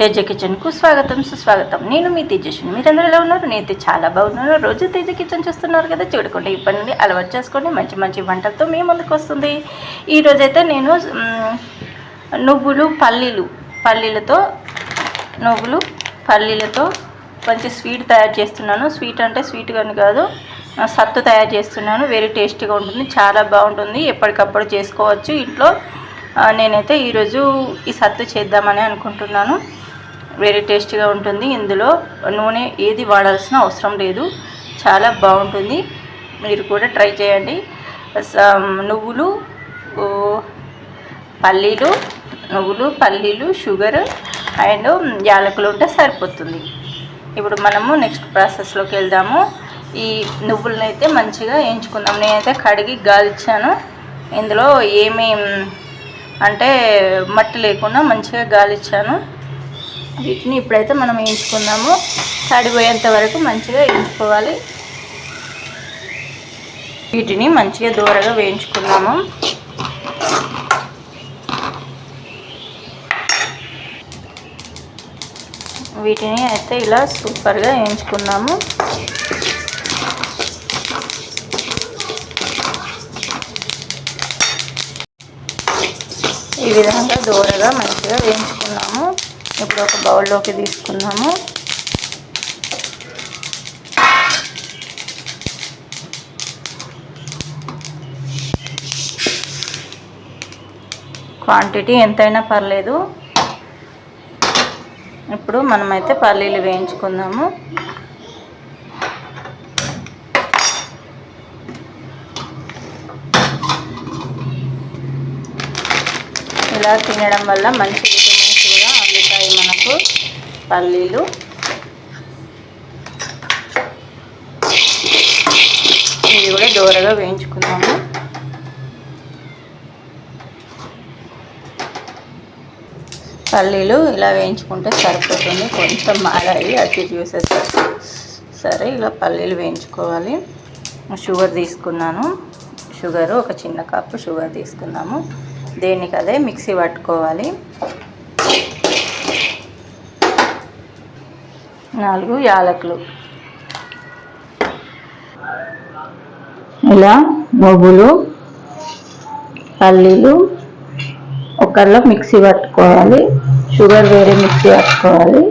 తేజ కిచెన్కు స్వాగతం సుస్వాగతం. నేను మీ తేజస్విని. మీరందరూ ఎలా ఉన్నారు? నేనైతే చాలా బాగున్నాను. రోజు తేజ కిచెన్ చూస్తున్నారు కదా చూడకుండా ఇప్పటి నుండి అలవాటు చేసుకోండి మంచి మంచి వంటలతో మీ ముందుకు వస్తుంది. ఈరోజైతే నేను నువ్వులు పల్లీలు పల్లీలతో నువ్వులు పల్లీలతో కొంచెం స్వీట్ తయారు చేస్తున్నాను. స్వీట్ అంటే స్వీట్ అని కాదు సత్తు తయారు చేస్తున్నాను. వెరీ టేస్టీగా ఉంటుంది చాలా బాగుంటుంది. ఎప్పటికప్పుడు చేసుకోవచ్చు ఇంట్లో. నేనైతే ఈరోజు ఈ సత్తు చేద్దామని అనుకుంటున్నాను. వెరీ టేస్టీగా ఉంటుంది. ఇందులో నూనె ఏది వాడాల్సిన అవసరం లేదు. చాలా బాగుంటుంది. మీరు కూడా ట్రై చేయండి. నువ్వులు పల్లీలు నువ్వులు పల్లీలు షుగర్ అండ్ యాలకులు ఉంటే సరిపోతుంది. ఇప్పుడు మనము నెక్స్ట్ ప్రాసెస్లోకి వెళ్దాము. ఈ నువ్వులను అయితే మంచిగా వేయించుకుందాం నేనైతే కడిగి గాలిచ్చాను. ఇందులో ఏమీ అంటే మట్టి లేకుండా మంచిగా గాలిచ్చాను. వీటిని ఇప్పుడైతే మనం వేయించుకుందాము. తడిపోయేంత వరకు మంచిగా వేయించుకోవాలి. వీటిని మంచిగా దూరగా వేయించుకున్నాము వీటిని అయితే ఇలా సూపర్గా వేయించుకున్నాము ఈ విధంగా దూరగా మంచిగా వేయించుకున్నాము ఇప్పుడు ఒక బౌల్లోకి తీసుకున్నాము. క్వాంటిటీ ఎంతైనా పర్లేదు. ఇప్పుడు మనమైతే పల్లీలు వేయించుకుందాము. ఇలా తినడం వల్ల మంచి పల్లీలు. ఇవి కూడా దూరగా వేయించుకున్నాము పల్లీలు ఇలా వేయించుకుంటే సరిపోతుంది. కొంచెం మారాయి అటు చూసేసరికి. సరే ఇలా పల్లీలు వేయించుకోవాలి. షుగర్ తీసుకున్నాను. షుగరు ఒక చిన్న కప్పు షుగర్ తీసుకున్నాము. దేనికి అదే మిక్సీ పట్టుకోవాలి. నాలుగు యాలకులు. ఇలా నువ్వులు పల్లీలు ఒకళ్ళ మిక్సీ పట్టుకోవాలి షుగర్ వేరే మిక్సీ పట్టుకోవాలి.